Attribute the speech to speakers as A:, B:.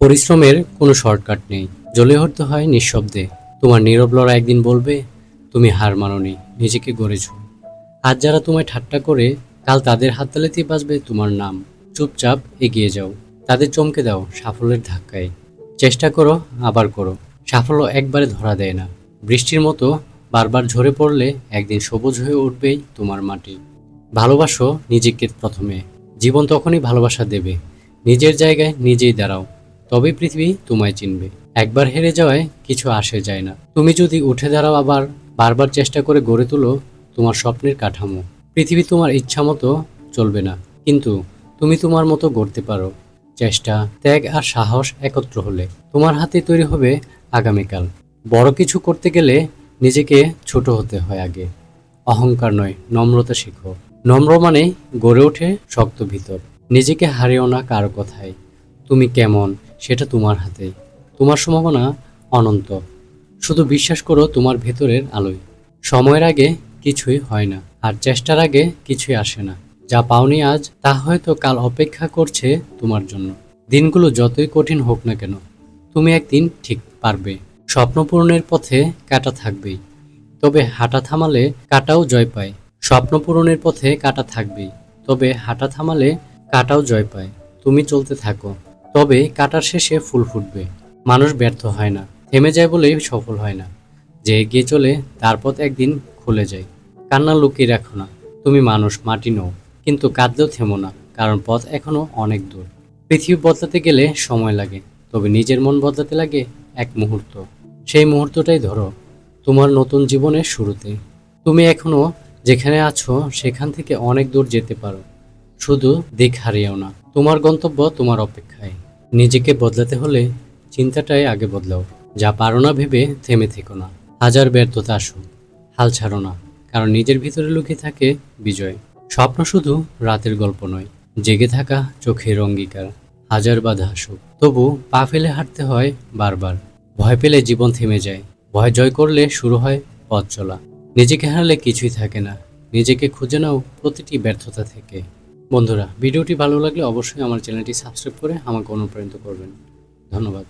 A: পরিশ্রমের কোনো শর্টকাট নেই। জ্বলে উঠতে হয় নিঃশব্দে। তোমার নীরব লড়া একদিন বলবে, তুমি হার মানোনি, নিজেকে গড়েছ। আজ যারা তোমায় ঠাট্টা করে, কাল তাদের হাততালিতেই বাজবে তোমার নাম। চুপচাপ এগিয়ে যাও। তাদের চমকে দাও সাফল্যের ধাক্কায়। চেষ্টা করো, আবার করো। সাফল্য একবারে ধরা দেয় না। বৃষ্টির মতো বারবার ঝরে পড়লে একদিন সবুজ হয়ে উঠবেই তোমার মাটি। ভালোবাসো নিজেকে প্রথমে। জীবন তখনই ভালোবাসা দেবে। নিজের জায়গায় নিজেই দাঁড়াও। তবেই পৃথিবী তোমায় চিনবে। একবার হেরে যাওয়ায় কিছু আসে যায় না। তুমি যদি উঠে দাঁড়াও আবার, বারবার চেষ্টা করে গড়ে তোলো তোমার স্বপ্নের কাঠামো। পৃথিবী তোমার ইচ্ছা মতো চলবে না, কিন্তু তুমি তোমার মতো গড়তে পারো। চেষ্টা, ত্যাগ আর সাহস একত্র হলে তোমার হাতে তৈরি হবে আগামীকাল। বড় কিছু করতে গেলে নিজেকে ছোট হতে হয় আগে। অহংকার নয়, নম্রতা শেখো। নম্র মানে গড়ে ওঠে শক্ত ভিতর। নিজেকে হারিও না কারও কথায়। তুমি কেমন সেটা তোমার হাতে। তোমার সম্ভাবনা অনন্ত। শুধু বিশ্বাস করো তোমার ভেতরের আলোয়। সময়ের আগে কিছুই হয় না, আর চেষ্টার আগে কিছুই আসে না। যা পাওনি আজ, তা হয়তো কাল অপেক্ষা করছে তোমার জন্য। দিনগুলো যতই কঠিন হোক না কেন, তুমি একদিন ঠিক পারবে। স্বপ্ন পূরণের পথে কাটা থাকবেই, তবে হাঁটা থামালে কাটাও জয় পায়। স্বপ্ন পূরণের পথে কাটা থাকবেই, তবে হাঁটা থামালে কাটাও জয় পায়। তুমি চলতে থাকো। তবে কাটার শেষে ফুল ফুটবে। মানুষ ব্যর্থ হয় না, থেমে যায় বলেই সফল হয় না। যে এগিয়ে চলে, তার পথ একদিন খুলে যায়। কান্না লুকিয়ে রাখো না। তুমি মানুষ, মাটি নও, কিন্তু কাঁদলেও থেমো না, কারণ পথ এখনও অনেক দূর। পৃথিবী বদলাতে গেলে সময় লাগে, তবে নিজের মন বদলাতে লাগে এক মুহূর্ত। সেই মুহূর্তটাই ধরো, তোমার নতুন জীবনের শুরুতে। তুমি এখনও যেখানে আছো, সেখান থেকে অনেক দূর যেতে পারো। শুধু দিক হারিয়েও না, তোমার গন্তব্য তোমার অপেক্ষায়। নিজেকে বদলাতে হলে চিন্তাটাই আগে বদলাও। যা পারো না ভেবে থেমে থেকো না। হাজার ব্যর্থতা আসুক, হাল ছাড়ো না, কারণ নিজের ভিতরে লুকিয়ে থাকে বিজয়। স্বপ্ন শুধু রাতের গল্প নয়, জেগে থাকা চোখের অঙ্গীকার। হাজার বাধা আসুক, তবু পা ফেলে হাঁটতে হয় বারবার। ভয় পেলে জীবন থেমে যায়, ভয় জয় করলে শুরু হয় পথ চলা। নিজেকে হারালে কিছুই থাকে না, নিজেকে খুঁজে নাও প্রতিটি ব্যর্থতা থেকে। বন্ধুরা ভিডিওটি ভালো লাগলে অবশ্যই আমার চ্যানেলটি সাবস্ক্রাইব করে আমাকে অনুপ্রাণিত করবেন। ধন্যবাদ।